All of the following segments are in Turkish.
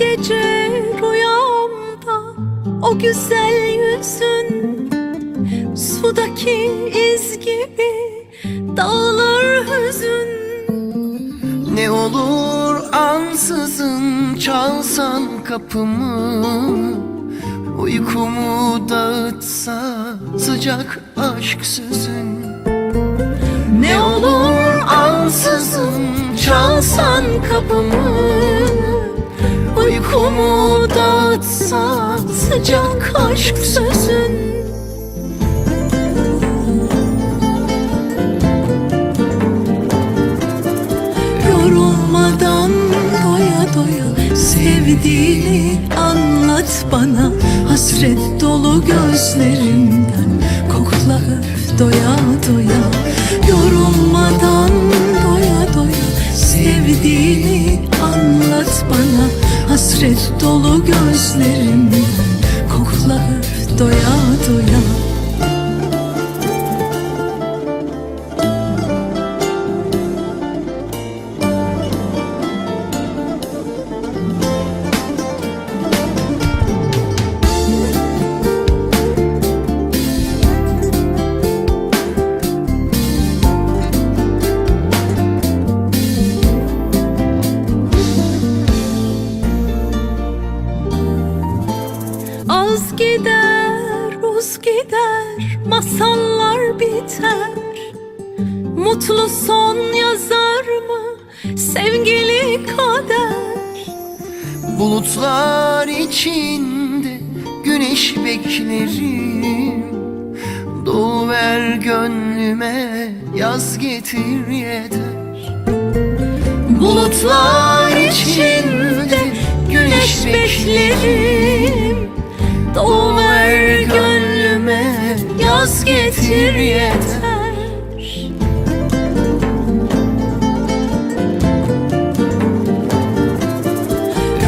gece rüyamda o güzel yüzün Sudaki iz gibi dağlar hüzün. Ne olur ansızın çalsan kapımı Uykumu dağıtsa sıcak aşk sözün. Ne olur ansızın çalsan kapımı dağıtsa sıcak aşk sözün. Yorulmadan doya doya sevdiğini anlat bana. Hasret dolu gözlerinden kokla doya doya. Yorulmadan dolu gözlerinden Az gider, uz gider, masallar biter. Mutlu son yazar mı sevgili kader? Bulutlar içinde güneş beklerim. Doğuver gönlüme yaz getir yeter. Bulutlar içinde güneş beklerim getir yeter.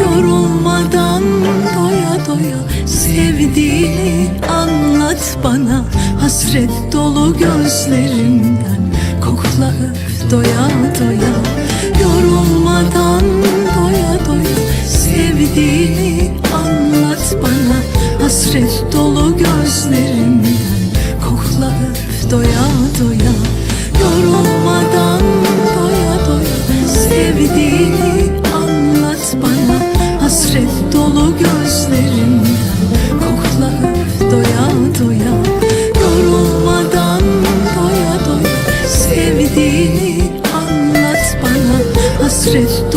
Yorulmadan doya doya sevdiğini anlat bana. Hasret dolu gözlerinden kokla öp doya doya. Yorulmadan doya doya sevdiğini anlat bana. Hasret dolu doya doya Yorulmadan doya doya sevdiğini anlat bana Hasret dolu gözlerinden kokla doya doya Yorulmadan doya doya sevdiğini anlat bana Hasret